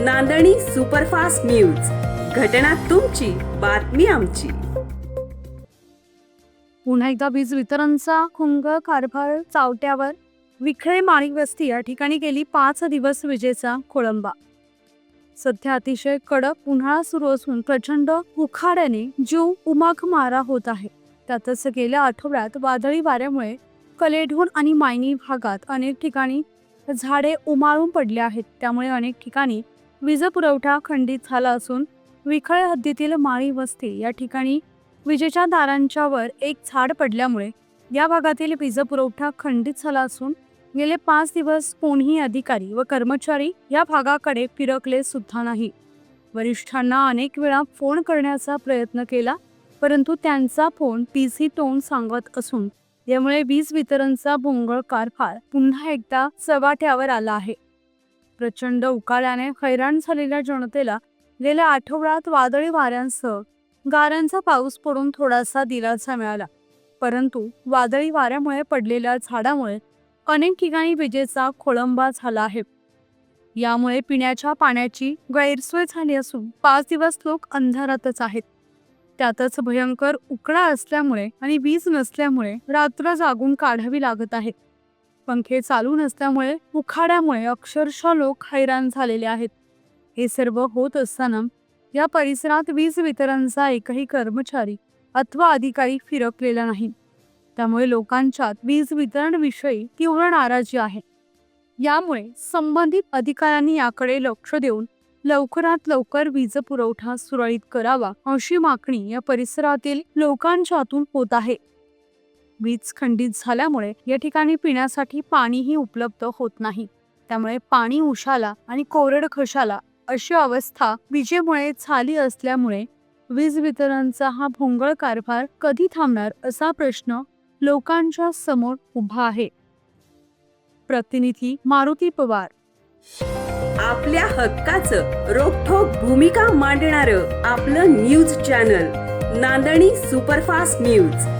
नांदणी superfast news. घटना तुमची बातमी आमची. पुन्हा एकदा वीज वितरणचा खुंग कारभार चावट्यावर. विखळे माणिक वस्ती या ठिकाणी गेली पाच दिवस विजेचा खोळंबा. सध्या अतिशय कडक उन्हाळा सुरू असून प्रचंड उखाड्याने जीव उमाख मारा होत आहे. त्यातच गेल्या आठवड्यात वादळी वाऱ्यामुळे कलेढोण आणि मायनी भागात अनेक ठिकाणी झाडे उमाळून पडले आहेत. त्यामुळे अनेक ठिकाणी वीज पुरवठा खंडित झाला असून विखळे हद्दीतील माळी वस्ती या ठिकाणी विजेच्या दारांच्या वर एक झाड पडल्यामुळे या भागातील वीज पुरवठा खंडित झाला असून गेले पाच दिवस कोणीही अधिकारी व कर्मचारी या भागाकडे फिरकले सुद्धा नाही. वरिष्ठांना अनेक वेळा फोन करण्याचा प्रयत्न केला परंतु त्यांचा फोन पीसी तोंड सांगत असून यामुळे वीज वितरणचा भोंगळ कारभार पुन्हा एकदा चव्हाट्यावर आला आहे. प्रचंड उकाड्याने हैराण झालेल्या जनतेला गेल्या आठवड्यात वादळी वाऱ्यांसह गारांचा पाऊस पडून थोडासा दिलासा मिळाला. परंतु वादळी वाऱ्यामुळे पडलेल्या झाडामुळे अनेक ठिकाणी विजेचा खोळंबा झाला आहे. यामुळे पिण्याच्या पाण्याची गैरसोय झाली असून पाच दिवस लोक अंधारातच आहेत. त्यातच भयंकर उकडा असल्यामुळे आणि वीज नसल्यामुळे रात्र जागून काढावी लागत आहे. पंखे चालू नसल्यामुळे उखाड्यामुळे अक्षरशः लोक हैराण झालेले आहेत. हे सर्व होत असताना या परिसरात वीज वितरणचा एकही कर्मचारी अथवा अधिकारी फिरकलेला नाही. त्यामुळे लोकांच्यात वीज वितरण विषयी तीव्र नाराजी आहे. यामुळे संबंधित अधिकाऱ्यांनी याकडे लक्ष देऊन लवकरात लवकर वीज पुरवठा सुरळीत करावा अशी मागणी या परिसरातील लोकांच्यातून होत आहे. वीज खंडित झाल्यामुळे या ठिकाणी पिण्यासाठी पाणीही उपलब्ध होत नाही. त्यामुळे पाणी उशाला आणि कोरड खशाला अशी अवस्था विजेमुळे झाली असल्यामुळे वीज वितरणचा हा भोंगळ कारभार कधी थांबणार असा प्रश्न लोकांच्या समोर उभा आहे. प्रतिनिधी मारुती पवार. आपल्या हक्काचं रोखोक भूमिका मांडणार आपलं न्यूज चॅनल नांदणी सुपरफास्ट न्यूज.